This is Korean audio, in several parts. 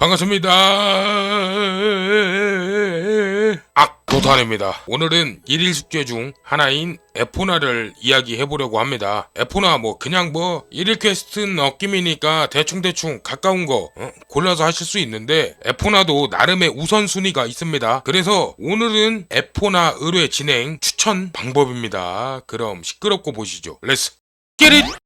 반갑습니다. 악 도탄입니다. 오늘은 일일 숙제 중 하나인 에포나를 이야기해 보려고 합니다. 에포나 뭐 그냥 뭐 일일 퀘스트는 어낌이니까 대충대충 가까운 거 어? 골라서 하실 수 있는데 에포나도 나름의 우선순위가 있습니다. 그래서 오늘은 에포나 의뢰 진행 추천 방법입니다. 그럼 시끄럽고 보시죠. 렛츠 기릿!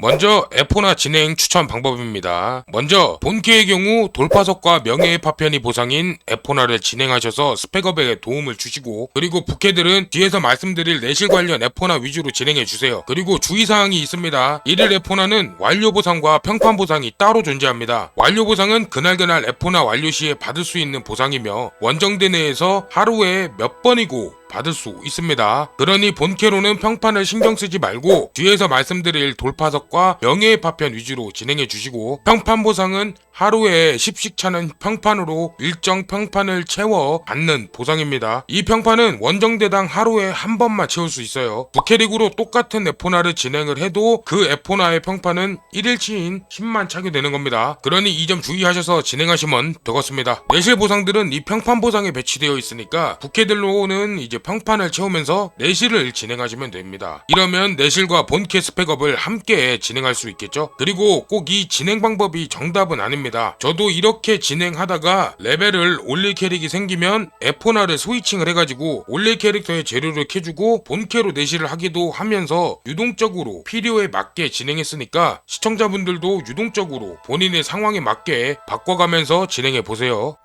먼저 에포나 진행 추천 방법입니다. 먼저 본캐의 경우 돌파석과 명예의 파편이 보상인 에포나를 진행하셔서 스펙업에 도움을 주시고 그리고 부캐들은 뒤에서 말씀드릴 내실 관련 에포나 위주로 진행해 주세요. 그리고 주의사항이 있습니다. 1일 에포나는 완료 보상과 평판 보상이 따로 존재합니다. 완료 보상은 그날그날 에포나 완료 시에 받을 수 있는 보상이며 원정대 내에서 하루에 몇 번이고 받을 수 있습니다. 그러니 본캐로는 평판을 신경 쓰지 말고 뒤에서 말씀드릴 돌파석과 명예의 파편 위주로 진행해 주시고 평판 보상은 하루에 10씩 차는 평판으로 일정 평판을 채워 받는 보상입니다. 이 평판은 원정대당 하루에 한 번만 채울 수 있어요. 부캐릭으로 똑같은 에포나를 진행을 해도 그 에포나의 평판은 1일치인 10만 차게 되는 겁니다. 그러니 이 점 주의하셔서 진행하시면 되겠습니다. 내실 보상들은 이 평판 보상에 배치되어 있으니까 부캐들로는 이제 평판을 채우면서 내실을 진행하시면 됩니다. 이러면 내실과 본캐 스펙업을 함께 진행할 수 있겠죠? 그리고 꼭 이 진행 방법이 정답은 아닙니다. 저도 이렇게 진행하다가 레벨을 올릴 캐릭이 생기면 에포나를 스위칭을 해가지고 올릴 캐릭터의 재료를 캐주고 본캐로 내실을 하기도 하면서 유동적으로 필요에 맞게 진행했으니까 시청자분들도 유동적으로 본인의 상황에 맞게 바꿔가면서 진행해 보세요.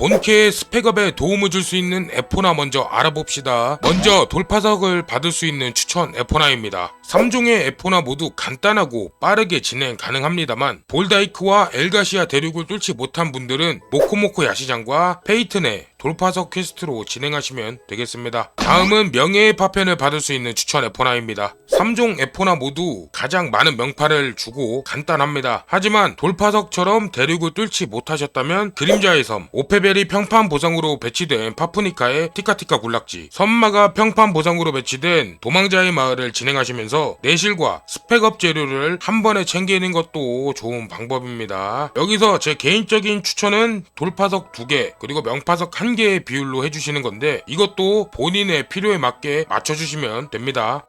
본캐의 스펙업에 도움을 줄 수 있는 에포나 먼저 알아봅시다. 먼저 돌파석을 받을 수 있는 추천 에포나입니다. 3종의 에포나 모두 간단하고 빠르게 진행 가능합니다만 볼다이크와 엘가시아 대륙을 뚫지 못한 분들은 모코모코 야시장과 페이튼의 돌파석 퀘스트로 진행하시면 되겠습니다. 다음은 명예의 파편을 받을 수 있는 추천 에포나입니다. 3종 에포나 모두 가장 많은 명파를 주고 간단합니다. 하지만 돌파석처럼 대륙을 뚫지 못하셨다면 그림자의 섬, 오페벨이 평판 보상으로 배치된 파프니카의 티카티카 군락지, 선마가 평판 보상으로 배치된 도망자의 마을을 진행하시면서 내실과 스펙업 재료를 한 번에 챙기는 것도 좋은 방법입니다. 여기서 제 개인적인 추천은 돌파석 2개, 그리고 명파석 1 개의 비율로 해주시는 건데 이것도 본인의 필요에 맞게 맞춰주시면 됩니다.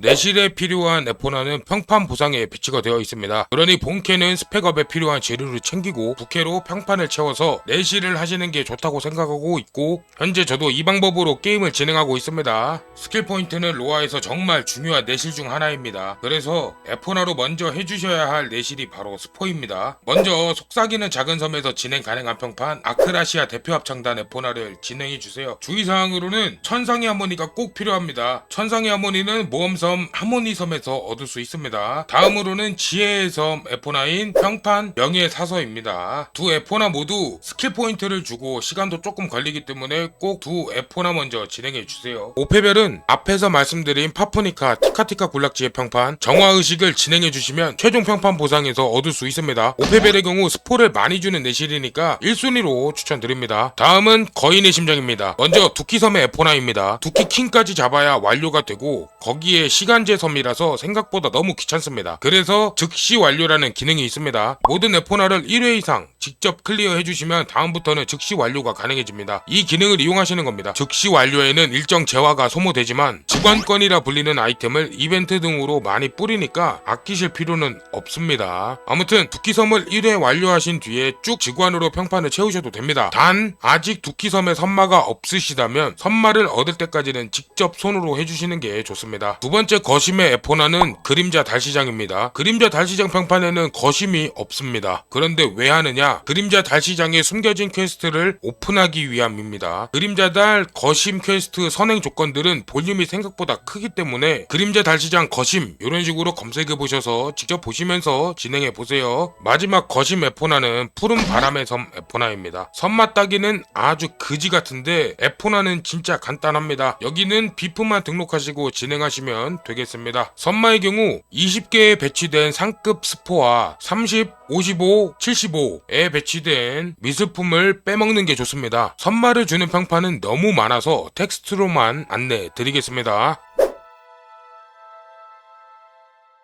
내실에 필요한 에포나는 평판 보상에 배치가 되어 있습니다. 그러니 본캐는 스펙업에 필요한 재료를 챙기고 부캐로 평판을 채워서 내실을 하시는 게 좋다고 생각하고 있고 현재 저도 이 방법으로 게임을 진행하고 있습니다. 스킬 포인트는 로아에서 정말 중요한 내실 중 하나입니다. 그래서 에포나로 먼저 해주셔야 할 내실이 바로 스포입니다. 먼저 속삭이는 작은 섬에서 진행 가능한 평판 아크라시아 대표 합창단 에포나를 진행해 주세요. 주의사항으로는 천상의 하모니가 꼭 필요합니다. 천상의 하모니는 모험 섬 하모니 섬에서 얻을 수 있습니다. 다음으로는 지혜의 섬 에포나인 평판 명예의 사서입니다. 두 에포나 모두 스킬 포인트를 주고 시간도 조금 걸리기 때문에 꼭 두 에포나 먼저 진행해 주세요. 오페벨은 앞에서 말씀드린 파프니카 티카티카 군락지의 평판 정화 의식을 진행해 주시면 최종 평판 보상에서 얻을 수 있습니다. 오페벨의 경우 스포를 많이 주는 내실이니까 1순위로 추천드립니다. 다음은 거인의 심장입니다. 먼저 두키섬의 에포나입니다. 두키 킹까지 잡아야 완료가 되고 거기에 시간제 섬이라서 생각보다 너무 귀찮습니다. 그래서 즉시 완료라는 기능이 있습니다. 모든 에포나를 1회 이상 직접 클리어 해 주시면 다음부터는 즉시 완료가 가능해집니다. 이 기능을 이용하시는 겁니다. 즉시 완료에는 일정 재화가 소모되지만 주관권이라 불리는 아이템을 이벤트 등으로 많이 뿌리니까 아끼실 필요는 없습니다. 아무튼 두키섬을 1회 완료하신 뒤에 쭉 직관으로 평판을 채우셔도 됩니다. 단 아직 두키섬에 선마가 없으시다면 선마를 얻을 때까지는 직접 손으로 해주시는 게 좋습니다. 두 번째 거심의 에포나는 그림자 달시장입니다. 그림자 달시장 평판에는 거심이 없습니다. 그런데 왜 하느냐? 그림자 달시장에 숨겨진 퀘스트를 오픈하기 위함입니다. 그림자 달 거심 퀘스트 선행 조건들은 볼륨이 생각보다 크기 때문에 그림자 달시장 거심 이런 식으로 검색해 보셔서 직접 보시면서 진행해 보세요. 마지막 거심 에포나는 푸른 바람의 섬 에포나입니다. 섬맛 따기는 아주 그지 같은데 에포나는 진짜 간단합니다. 여기는 비프만 등록하시고 진행하시면 주시면 되겠습니다. 선마의 경우 20개에 배치된 상급 스포와 30, 55, 75에 배치된 미술품을 빼먹는 게 좋습니다. 선마를 주는 평판은 너무 많아서 텍스트로만 안내 드리겠습니다.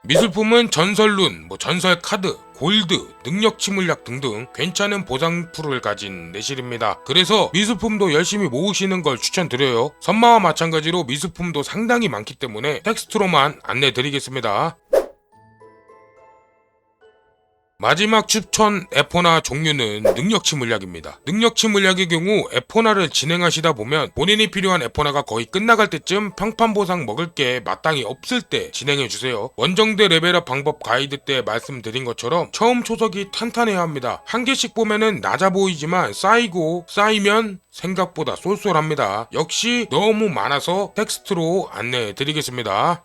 미술품은 전설룬, 뭐 전설 카드, 골드, 능력치 물약 등등 괜찮은 보상 풀을 가진 내실입니다. 그래서 미술품도 열심히 모으시는 걸 추천드려요. 선마와 마찬가지로 미술품도 상당히 많기 때문에 텍스트로만 안내 드리겠습니다. 마지막 추천 에포나 종류는 능력치 물약입니다. 능력치 물약의 경우 에포나를 진행하시다 보면 본인이 필요한 에포나가 거의 끝나갈 때쯤 평판 보상 먹을 게 마땅히 없을 때 진행해 주세요. 원정대 레벨업 방법 가이드 때 말씀드린 것처럼 처음 초석이 탄탄해야 합니다. 한 개씩 보면은 낮아 보이지만 쌓이고 쌓이면 생각보다 쏠쏠합니다. 역시 너무 많아서 텍스트로 안내해 드리겠습니다.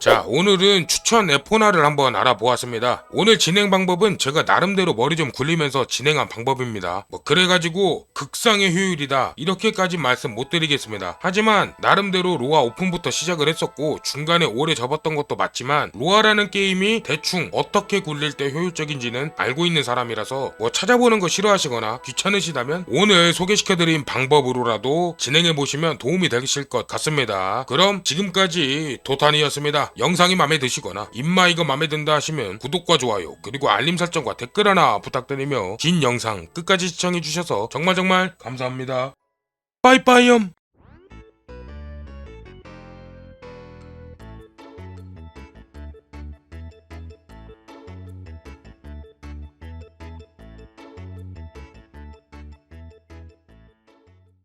자, 오늘은 추천 에포나를 한번 알아보았습니다. 오늘 진행 방법은 제가 나름대로 머리 좀 굴리면서 진행한 방법입니다. 뭐, 그래가지고 극상의 효율이다. 이렇게까지 말씀 못 드리겠습니다. 하지만, 나름대로 로아 오픈부터 시작을 했었고, 중간에 오래 접었던 것도 맞지만, 로아라는 게임이 대충 어떻게 굴릴 때 효율적인지는 알고 있는 사람이라서, 뭐, 찾아보는 거 싫어하시거나 귀찮으시다면, 오늘 소개시켜드린 방법으로라도 진행해보시면 도움이 되실 것 같습니다. 그럼 지금까지 도탄이었습니다. 영상이 마음에 드시거나 입마이가 마음에 든다 하시면 구독과 좋아요 그리고 알림 설정과 댓글 하나 부탁드리며 긴 영상 끝까지 시청해주셔서 정말 정말 감사합니다. 빠이빠이염